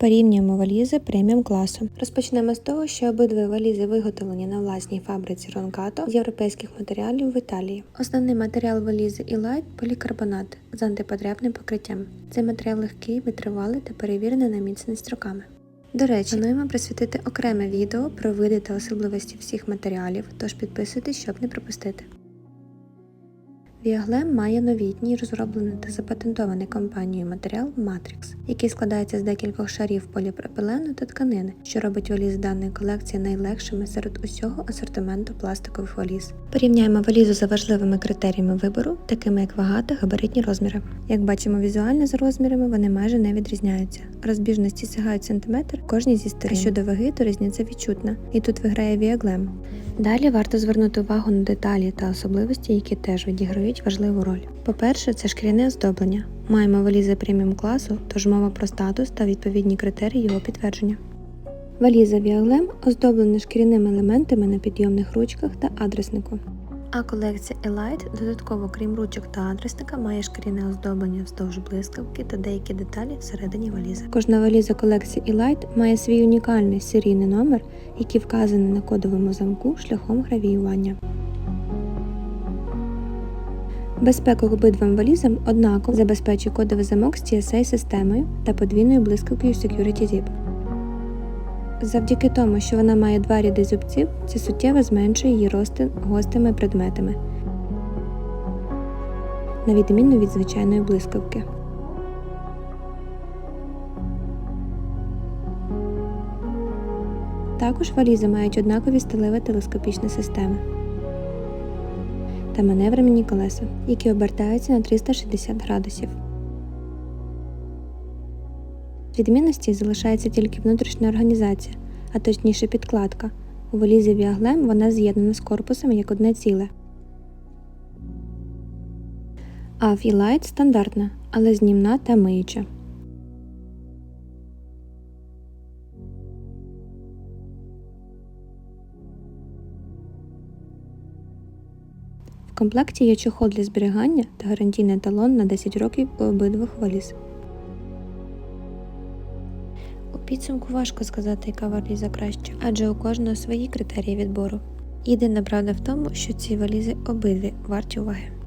Порівнюємо валізи преміум класу. Розпочнемо з того, що обидві валізи виготовлені на власній фабриці Ронкато з європейських матеріалів в Італії. Основний матеріал валізи Elite – полікарбонат з антипотребним покриттям. Цей матеріал легкий, витривалий та перевірений на міцність роками. До речі, плануємо присвятити окреме відео про види та особливості всіх матеріалів, тож підписуйтесь, щоб не пропустити. Віаглем має новітній розроблений та запатентований компанією матеріал Matrix, який складається з декількох шарів поліпропилену та тканини, що робить валізи даної колекції найлегшими серед усього асортименту пластикових валіз. Порівняємо валізу за важливими критеріями вибору, такими як вага та габаритні розміри. Як бачимо візуально за розмірами, вони майже не відрізняються. Розбіжності сягають сантиметр кожній зі сторін. А щодо ваги, то різниця відчутна, і тут виграє Віаглем. Далі варто звернути увагу на деталі та особливості, які теж відіграють важливу роль. По-перше, це шкіряне оздоблення. Маємо валізи преміум класу, тож мова про статус та відповідні критерії його підтвердження. Валіза Віаглем оздоблена шкіряними елементами на підйомних ручках та адреснику. А колекція Elite додатково, крім ручок та адресника, має шкіряне оздоблення вздовж блискавки та деякі деталі всередині валізи. Кожна валіза колекції Elite має свій унікальний серійний номер, який вказаний на кодовому замку шляхом гравіювання. Безпеку обидвим валізам однаково забезпечує кодовий замок з TSA-системою та подвійною блискавкою Security Zip. Завдяки тому, що вона має два ряди зубців, це суттєво зменшує її розтин гостими предметами, на відміну від звичайної блискавки. Також валізи мають однакові сталеві телескопічні системи та маневрені колеса, які обертаються на 360 градусів. Відмінності залишається тільки внутрішня організація, а точніше підкладка. У валізі Віаглем вона з'єднана з корпусом як одне ціле. А в Elite стандартна, але знімна та миюча. В комплекті є чохол для зберігання та гарантійний талон на 10 років у обидвох валіз. У підсумку важко сказати, яка валіза краща, адже у кожного свої критерії відбору. Єдина правда в тому, що ці валізи обидві варті уваги.